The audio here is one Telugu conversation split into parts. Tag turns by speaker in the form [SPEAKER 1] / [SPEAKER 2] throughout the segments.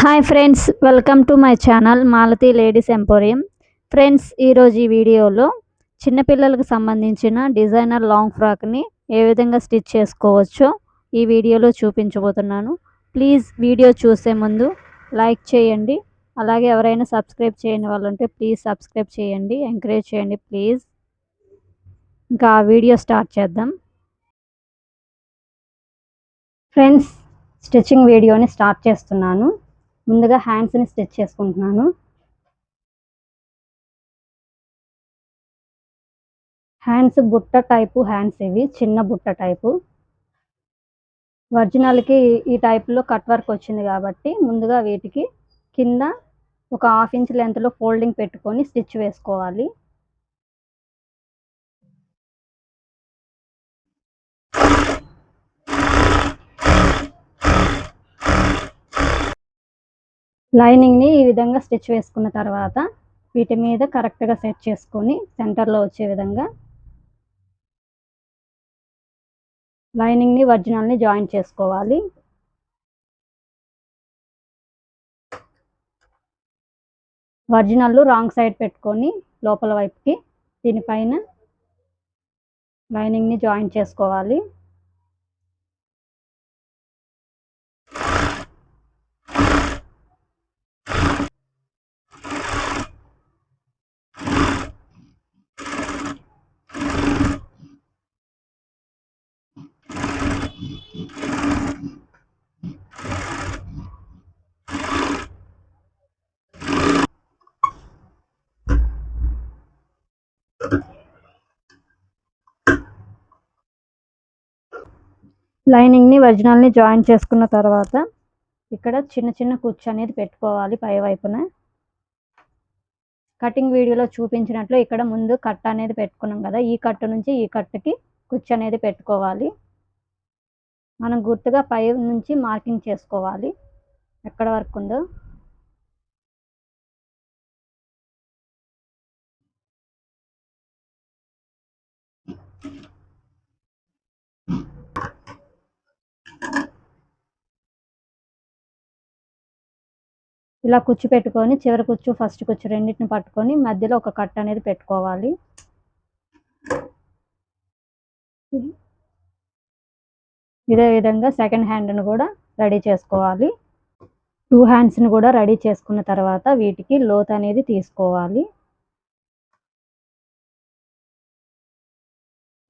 [SPEAKER 1] Hi friends welcome to my channel Malathi ladies emporium. Friends ఈరోజు ఈ వీడియోలో చిన్నపిల్లలకు సంబంధించిన డిజైనర్ లాంగ్ ఫ్రాక్ని ఏ విధంగా స్టిచ్ చేసుకోవచ్చో ఈ వీడియోలో చూపించబోతున్నాను. ప్లీజ్ వీడియో చూసే ముందు లైక్ చేయండి. అలాగే ఎవరైనా సబ్స్క్రైబ్ చేయని వాళ్ళు ఉంటే ప్లీజ్ సబ్స్క్రైబ్ చేయండి ఎంకరేజ్ చేయండి ప్లీజ్. ఇంకా ఆ వీడియో స్టార్ట్ చేద్దాం. ఫ్రెండ్స్ స్టిచ్చింగ్ వీడియోని స్టార్ట్ చేస్తున్నాను. ముందుగా హ్యాండ్స్ని స్టిచ్ చేసుకుంటున్నాను. హ్యాండ్స్ బుట్ట టైపు హ్యాండ్స్ ఇవి చిన్న బుట్ట టైపు ఒరిజినల్కి ఈ టైప్లో కట్ వర్క్ వచ్చింది కాబట్టి ముందుగా వీటికి కింద ఒక హాఫ్ ఇంచ్ లెంత్లో ఫోల్డింగ్ పెట్టుకొని స్టిచ్ వేసుకోవాలి. లైనింగ్ని ఈ విధంగా స్టిచ్ వేసుకున్న తర్వాత వీటి మీద కరెక్ట్గా సెట్ చేసుకొని సెంటర్లో వచ్చే విధంగా లైనింగ్ని ఒరిజినల్ని జాయిన్ చేసుకోవాలి. ఒరిజినల్ రాంగ్ సైడ్ పెట్టుకొని లోపల వైపుకి దీనిపైన లైనింగ్ని జాయిన్ చేసుకోవాలి. లైనింగ్ని ఒరిజినల్ని జాయిన్ చేసుకున్న తర్వాత ఇక్కడ చిన్న చిన్న కుచ్చు అనేది పెట్టుకోవాలి పై వైపున. కటింగ్ వీడియోలో చూపించినట్లు ఇక్కడ ముందు కట్ అనేది పెట్టుకున్నాం కదా ఈ కట్టు నుంచి ఈ కట్టుకి కుచ్చు అనేది పెట్టుకోవాలి. మనం గుర్తుగా పై నుంచి మార్కింగ్ చేసుకోవాలి. ఎక్కడ వరకు ఉందో. ఇలా కుచ్చు పెట్టుకొని చివరి కుచ్చు ఫస్ట్ కుచ్చు రెండింటిని పట్టుకొని మధ్యలో ఒక కట్ అనేది పెట్టుకోవాలి. ఇదే విధంగా సెకండ్ హ్యాండ్ను కూడా రెడీ చేసుకోవాలి. టూ హ్యాండ్స్ని కూడా రెడీ చేసుకున్న తర్వాత వీటికి లోత్ అనేది తీసుకోవాలి.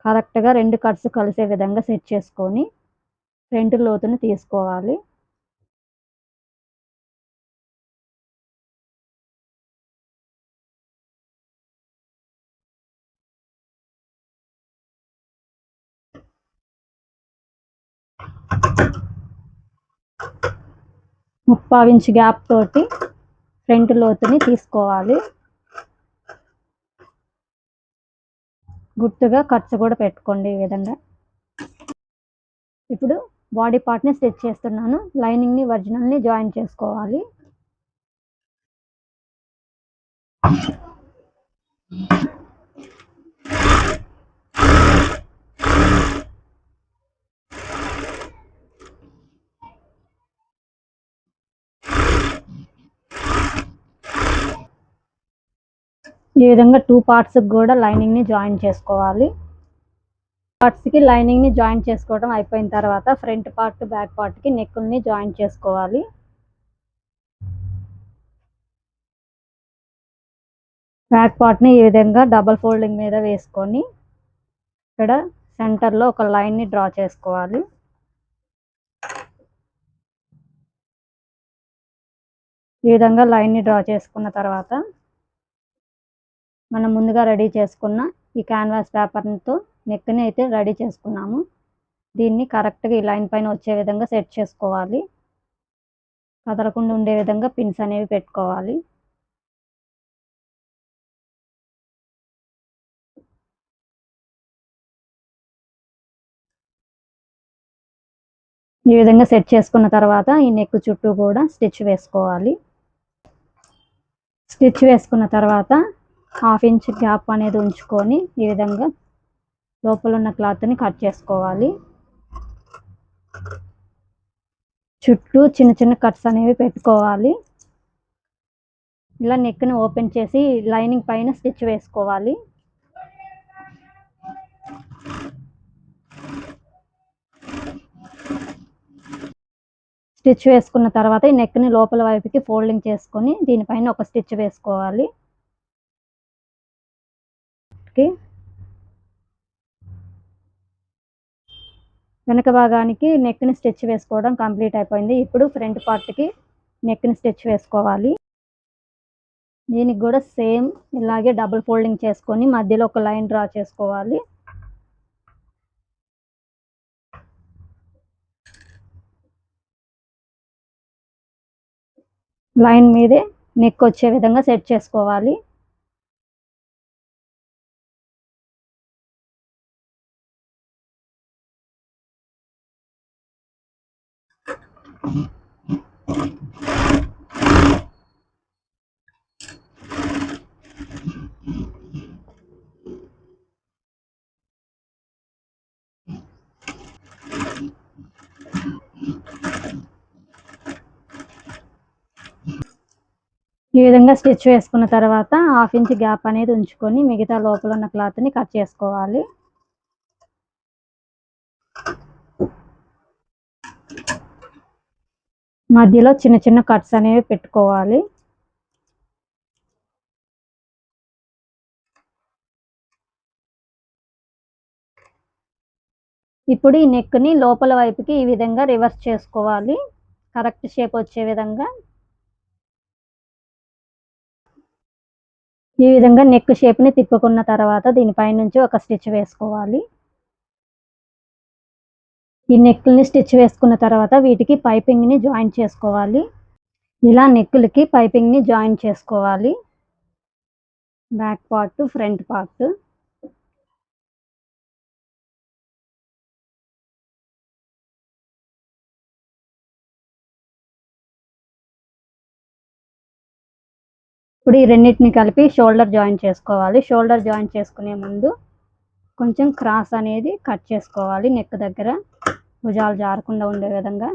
[SPEAKER 1] కరెక్ట్గా రెండు కట్స్ కలిసే విధంగా సెట్ చేసుకొని ఫ్రంట్ లోతుని తీసుకోవాలి. ముప్పావు ఇంచ్ గ్యాప్ తోటి ఫ్రంట్ లోతుని తీసుకోవాలి. గుర్తుగా ఖర్చు కూడా పెట్టుకోండి ఈ విధంగా. ఇప్పుడు బాడీ పార్ట్ని స్టిచ్ చేస్తున్నాను. లైనింగ్ని ఒరిజినల్ని జాయిన్ చేసుకోవాలి. ఈ విధంగా టూ పార్ట్స్కి కూడా లైనింగ్ని జాయిన్ చేసుకోవాలి. పార్ట్స్కి లైనింగ్ని జాయిన్ చేసుకోవడం అయిపోయిన తర్వాత ఫ్రంట్ పార్ట్ బ్యాక్ పార్ట్కి నెక్కుల్ని జాయిన్ చేసుకోవాలి. బ్యాక్ పార్ట్ని ఈ విధంగా డబల్ ఫోల్డింగ్ మీద వేసుకొని ఇక్కడ సెంటర్లో ఒక లైన్ని డ్రా చేసుకోవాలి. ఈ విధంగా లైన్ని డ్రా చేసుకున్న తర్వాత మనం ముందుగా రెడీ చేసుకున్న ఈ క్యాన్వాస్ పేపర్తో నెక్ని అయితే రెడీ చేసుకున్నాము. దీన్ని కరెక్ట్గా ఈ లైన్ పైన వచ్చే విధంగా సెట్ చేసుకోవాలి. కదలకుండా ఉండే విధంగా పిన్స్ అనేవి పెట్టుకోవాలి. ఈ విధంగా సెట్ చేసుకున్న తర్వాత ఈ నెక్ చుట్టూ కూడా స్టిచ్ వేసుకోవాలి. స్టిచ్ వేసుకున్న తర్వాత హాఫ్ ఇంచ్ గ్యాప్ అనేది ఉంచుకొని ఈ విధంగా లోపల ఉన్న క్లాత్ని కట్ చేసుకోవాలి. చుట్టూ చిన్న చిన్న కట్స్ అనేవి పెట్టుకోవాలి. ఇలా నెక్ని ఓపెన్ చేసి లైనింగ్ పైన స్టిచ్ వేసుకోవాలి. స్టిచ్ వేసుకున్న తర్వాత ఈ నెక్ని లోపల వైపుకి ఫోల్డింగ్ చేసుకొని దీనిపైన ఒక స్టిచ్ వేసుకోవాలి. వెనక భాగానికి నెక్ని స్టిచ్ వేసుకోవడం కంప్లీట్ అయిపోయింది. ఇప్పుడు ఫ్రంట్ పార్ట్కి నెక్ని స్టిచ్ వేసుకోవాలి. దీనికి కూడా సేమ్ ఇలాగే డబుల్ ఫోల్డింగ్ చేసుకొని మధ్యలో ఒక లైన్ డ్రా చేసుకోవాలి. లైన్ మీదే నెక్ వచ్చే విధంగా సెట్ చేసుకోవాలి. ఈ విధంగా స్టిచ్ వేసుకున్న తర్వాత హాఫ్ ఇంచ్ గ్యాప్ అనేది ఉంచుకొని మిగతా లోపల ఉన్న క్లాత్ని కట్ చేసుకోవాలి. మధ్యలో చిన్న చిన్న కట్స్ అనేవి పెట్టుకోవాలి. ఇప్పుడు ఈ నెక్ని లోపల వైపుకి ఈ విధంగా రివర్స్ చేసుకోవాలి. కరెక్ట్ షేప్ వచ్చే విధంగా ఈ విధంగా నెక్ షేప్ని తిప్పుకున్న తర్వాత దీనిపై నుంచి ఒక స్టిచ్ వేసుకోవాలి. ఈ నెక్ని స్టిచ్ వేసుకున్న తర్వాత వీటికి పైపింగ్ని జాయిన్ చేసుకోవాలి. ఇలా నెక్కులకి పైపింగ్ని జాయిన్ చేసుకోవాలి. బ్యాక్ పార్ట్ ఫ్రంట్ పార్ట్ ఇప్పుడు ఈ రెండింటిని కలిపి షోల్డర్ జాయిన్ చేసుకోవాలి. షోల్డర్ జాయిన్ చేసుకునే ముందు కొంచెం క్రాస్ అనేది కట్ చేసుకోవాలి. నెక్ దగ్గర భుజాలు జారకుండా ఉండే విధంగా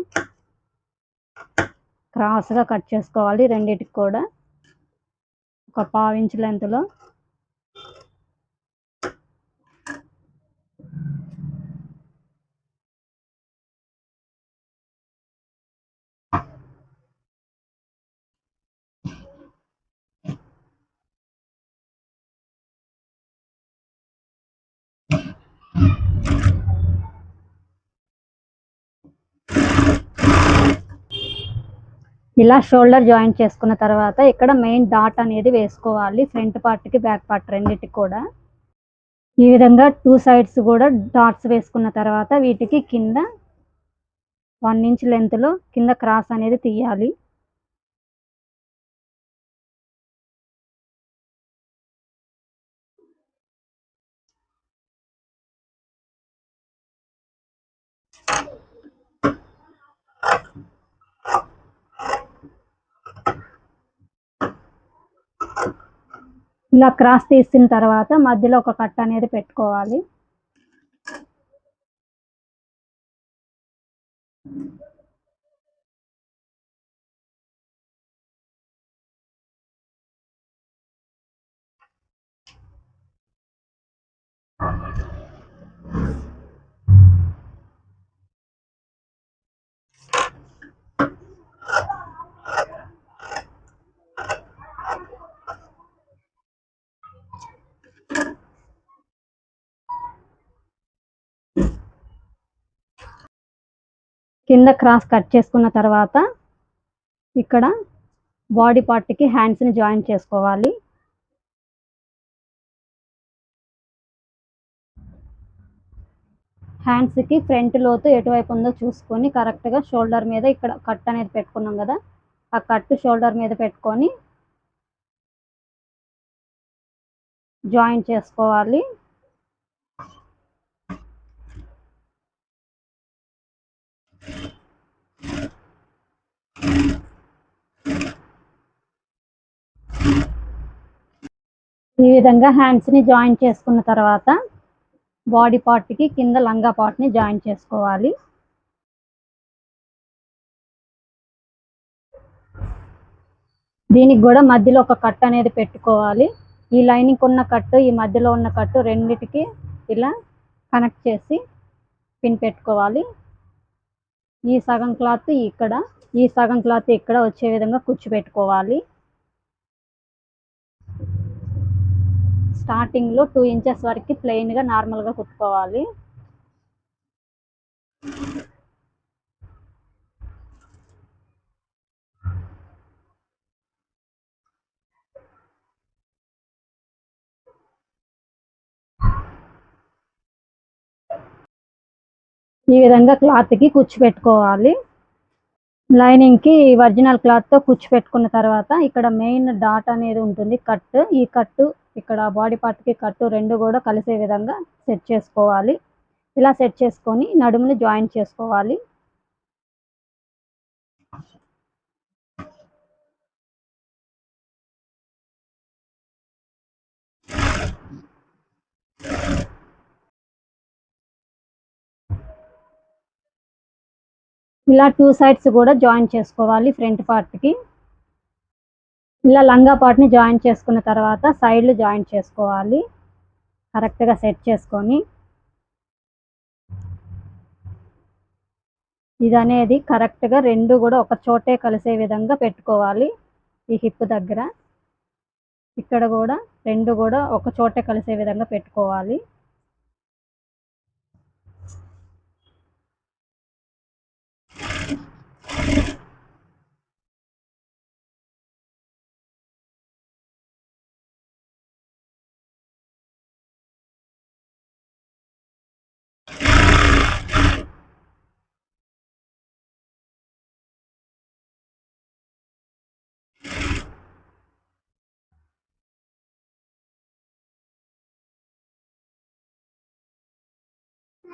[SPEAKER 1] క్రాస్గా కట్ చేసుకోవాలి రెండింటికి కూడా. ఒక పావు ఇంచ్ లెంత్లో ఇలా షోల్డర్ జాయిన్ చేసుకున్న తర్వాత ఇక్కడ మెయిన్ డాట్ అనేది వేసుకోవాలి ఫ్రంట్ పార్ట్కి బ్యాక్ పార్ట్ రెండింటికి కూడా. ఈ విధంగా టూ సైడ్స్ కూడా డాట్స్ వేసుకున్న తర్వాత వీటికి కింద వన్ ఇంచ్ లెంత్లో కింద క్రాస్ అనేది తీయాలి. ఇలా క్రాస్ తీసిన తర్వాత మధ్యలో ఒక కట్ అనేది పెట్టుకోవాలి. కింద క్రాస్ కట్ చేసుకున్న తర్వాత ఇక్కడ బాడీ పార్ట్కి హ్యాండ్స్ని జాయిన్ చేసుకోవాలి. హ్యాండ్స్కి ఫ్రంట్ లోతు ఎటువైపు ఉందో చూసుకొని కరెక్ట్గా షోల్డర్ మీద ఇక్కడ కట్ అనేది పెట్టుకున్నాం కదా ఆ కట్ షోల్డర్ మీద పెట్టుకొని జాయిన్ చేసుకోవాలి. ఈ విధంగా హ్యాండ్స్ని జాయిన్ చేసుకున్న తర్వాత బాడీ పార్ట్కి కింద లంగా పార్ట్ని జాయిన్ చేసుకోవాలి. దీనికి కూడా మధ్యలో ఒక కట్ అనేది పెట్టుకోవాలి. ఈ లైనింగ్ ఉన్న కట్టు ఈ మధ్యలో ఉన్న కట్టు రెండింటికి ఇలా కనెక్ట్ చేసి పిన్ పెట్టుకోవాలి. ఈ సగం క్లాత్ ఇక్కడ ఈ సగం క్లాత్ ఇక్కడ వచ్చే విధంగా కుచ్చు పెట్టుకోవాలి స్టార్టింగ్లో టూ ఇంచెస్ వరకు ప్లెయిన్గా నార్మల్గా కుట్టుకోవాలి. ఈ విధంగా క్లాత్కి కుచ్చిపెట్టుకోవాలి లైనింగ్కి ఒరిజినల్ క్లాత్తో కుచ్చిపెట్టుకున్న తర్వాత ఇక్కడ మెయిన్ డాట్ అనేది ఉంటుంది కట్. ఈ కట్టు ఇక్కడ బాడీ పార్ట్కి కట్టు రెండు కూడా కలిసే విధంగా సెట్ చేసుకోవాలి. ఇలా సెట్ చేసుకొని నడుముని జాయిన్ చేసుకోవాలి. ఇలా టూ సైడ్స్ కూడా జాయిన్ చేసుకోవాలి ఫ్రంట్ పార్ట్కి ఇలా లంగా పార్ట్ని జాయిన్ చేసుకున్న తర్వాత సైడ్లు జాయిన్ చేసుకోవాలి. కరెక్ట్గా సెట్ చేసుకొని. ఇది అనేది కరెక్ట్గా రెండు కూడా ఒక చోటే కలిసే విధంగా పెట్టుకోవాలి ఈ హిప్ దగ్గర. ఇక్కడ కూడా రెండు కూడా ఒక చోటే కలిసే విధంగా పెట్టుకోవాలి.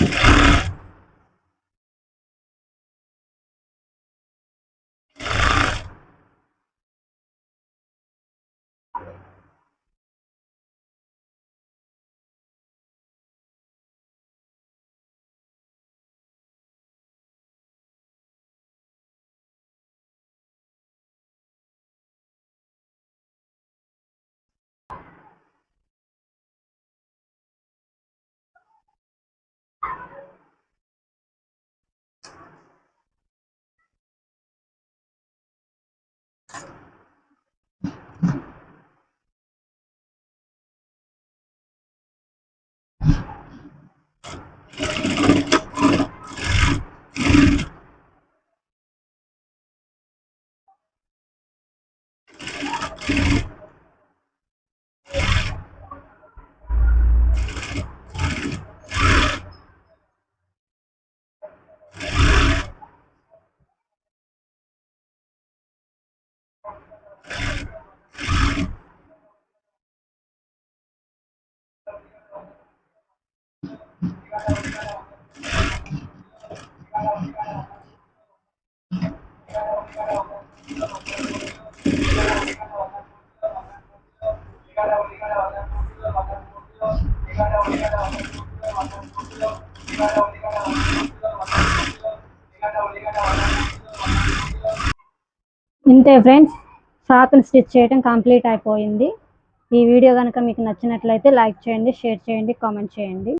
[SPEAKER 1] you. ఇంతే ఫ్రెండ్స్ ఫ్రాక్ను స్టిచ్ చేయడం కంప్లీట్ అయిపోయింది. ఈ వీడియో కనుక మీకు నచ్చినట్లయితే లైక్ చేయండి షేర్ చేయండి కామెంట్ చేయండి.